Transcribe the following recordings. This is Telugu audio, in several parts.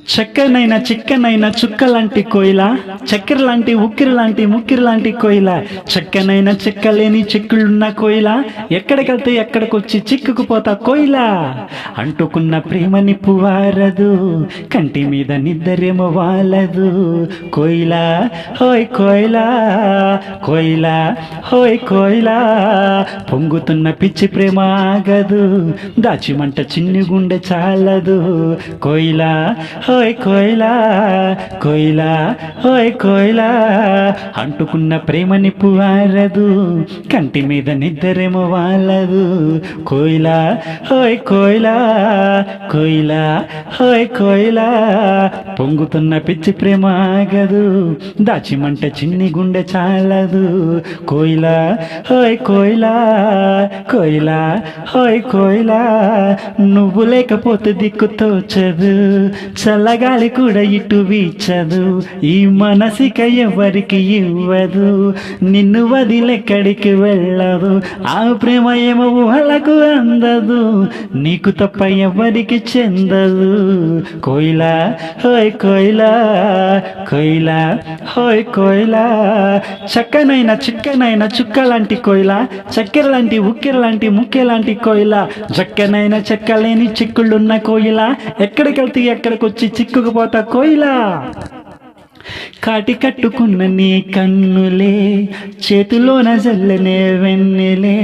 చక్కనైన చిక్కనైన చుక్క లాంటి కోయిల చక్కెర లాంటి ఉక్కిరి లాంటి ముక్కిరి లాంటి కోయిల చక్కనైన చెక్కలేని చిక్కులున్న కోయిల ఎక్కడికెళ్తే ఎక్కడికొచ్చి చిక్కుకుపోతా కోయిల. అంటుకున్న ప్రేమని పువారదు కంటి మీద నిద్దరేమో వాలదు. కోయిల హోయ్ కోయిల కోయిల హోయ్ కోయిల పొంగుతున్న పిచ్చి ప్రేమ ఆగదు. దాచిమంట చిన్ని గుండె చాలదు. కోయిల ఓయ్ కోయిలా కోయిలా ఓయ్ కోయిలా. అంటుకున్న ప్రేమని పువారదు కంటి మీద నిద్రేమో వాళ్ళదు కోయిలా ఓయ్ కోయిలా కోయిలా ఓయ్ కోయిలా. పొంగుతున్న పిచ్చి ప్రేమ ఆగదు దాచిమంట చిన్ని గుండె చాలదు. కోయిలా ఓయ్ కోయిలా కోయిలా ఓయ్ కోయిలా. నువ్వు లేకపోతే దిక్కు తోచదు చల్లగాలి కూడా ఇటు వీచదు. ఈ మనసిక ఎవరికి ఇవ్వదు. నిన్ను వదిలెక్కడికి వెళ్ళదు. ఆ ప్రేమ ఏమో ఊహలకు అందదు. నీకు తప్ప ఎవరికి చెందదు. కోయిలా హోయ్ కోయిలా కోయిలా హోయ్ కోయిలా. చక్కనైన చిక్కనైన చుక్క లాంటి కోయిల చక్కెర లాంటి ఉక్కెర లాంటి ముక్కె లాంటి కోయిల. చక్కనైన చెక్కలేని చిక్కుళ్ళున్న కోయిల. ఎక్కడికెళ్తే ఎక్కడికొచ్చి చిక్కుకుపోతా కోయిలా. కాటి కట్టుకున్న నీ కన్నులే చేతిలోన జల్లనే వెన్నెలే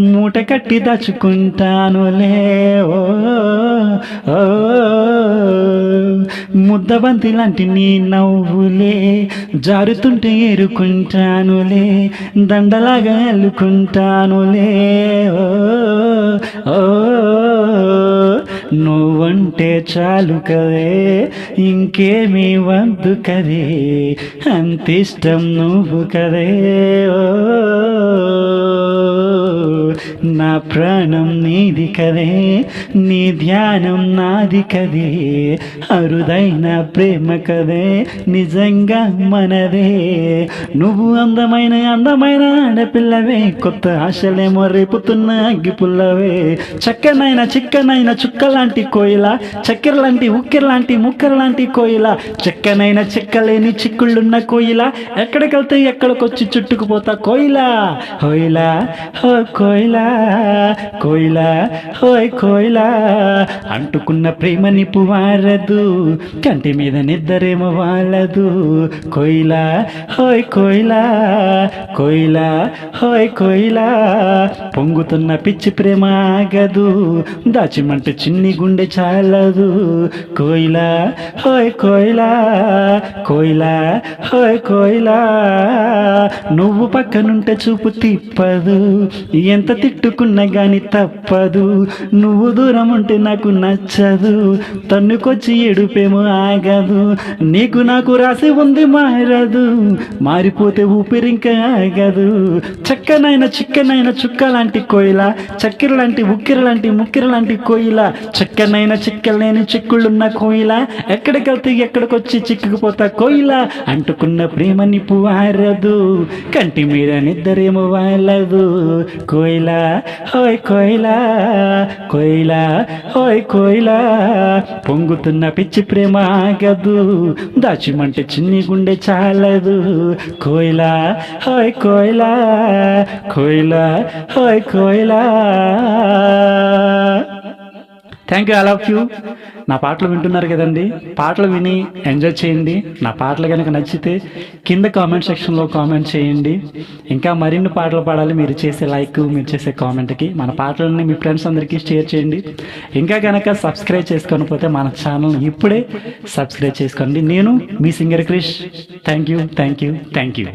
మూట కట్టి దాచుకుంటానులే. ఓ ఓ, ముద్దబంతి లాంటి నీ నవ్వులే జారుతుంటే ఏరుకుంటానులే దండలాగా అల్లుకుంటానులే. ఓ ఉంటే చాలు కదే ఇంకేమీ వద్దు కదే అంతిష్టం నువ్వు కదే. ఓ నా ప్రాణం నీది కదే నీ ధ్యానం నాది కదే అరుదైన ప్రేమ కదే నిజంగా మనదే. నువ్వు అందమైన అందమైన ఆడపిల్లవే కొత్త ఆశలేమో రేపుతున్న అగ్గిపుల్లవే చక్కనైన చిక్కనైన చుక్క లాంటి కోయిల చక్కెర లాంటి ఉక్కెర లాంటి ముక్కర లాంటి కోయిల చెక్కనైన చెక్కలేని చిక్కుళ్ళున్న కోయిల ఎక్కడికెళ్తే ఎక్కడికొచ్చి చుట్టుకుపోతా కోయిల. హోయిలా హో కోయిలా. కోయిలా హోయ్ కోయిలా అంటుకున్న ప్రేమ నిప్పు వారదు కంటి మీద నిద్దరేమో వాళ్ళదు కోయిలా హోయ్ కోయిలా కోయిలా హోయ్ కోయిలా పొంగుతున్న పిచ్చి ప్రేమ ఆగదు దాచిమంటే చిన్ని గుండె చాలదు. కోయిలా హోయ్ కోయిలా కోయిలా హోయ్ కోయిలా నువ్వు పక్కనుంటే చూపు తిప్పదు. ఎంత తిప్ప తిట్టుకున్నా గాని తప్పదు. నువ్వు దూరం ఉంటే నాకు నచ్చదు. తన్నుకొచ్చి ఎడుపేమో ఆగదు. నీకు నాకు రాసి ఉంది మారదు. మారిపోతే ఊపిరింకా ఆగదు. చక్కనైన చిక్కనైన చుక్క లాంటి కోయిల చక్కెర లాంటి ఉక్కిర లాంటి ముక్కిర లాంటి కోయిల చక్కనైన చిక్కలేని చిక్కుళ్ళున్న కోయిల ఎక్కడికెళ్తే ఎక్కడికొచ్చి చిక్కుకుపోతా కోయిల అంటుకున్న ప్రేమ నిప్పు ఆరదు కంటి మీద నిద్దరేమో వాళ్ళదు కోయిలా హోయ్ కోయిలా కోయిలా హోయ్ కోయిలా. పొంగుతున్న పిచ్చి ప్రేమ ఆగదు దాచిమంటే చిన్ని గుండె చాలదు. కోయిలా హోయ్ కోయిలా కోయిలా హోయ్ కోయిలా. Thank you I love you నా పాటలు వింటున్నారు కదండి. పాటలు విని ఎంజాయ్ చేయండి. నా పాటలు కనుక నచ్చితే కింద కామెంట్ సెక్షన్లో కామెంట్ చేయండి. ఇంకా మరిన్ని పాటలు పాడాలి మీరు చేసే లైక్ మీరు చేసే కామెంట్కి మన పాటలని మీ ఫ్రెండ్స్ అందరికీ షేర్ చేయండి. ఇంకా కనుక సబ్స్క్రైబ్ చేసుకోకపోతే మన ఛానల్ని ఇప్పుడే సబ్స్క్రైబ్ చేసుకోండి. నేను మీ singer Krish. Thank you thank you thank you.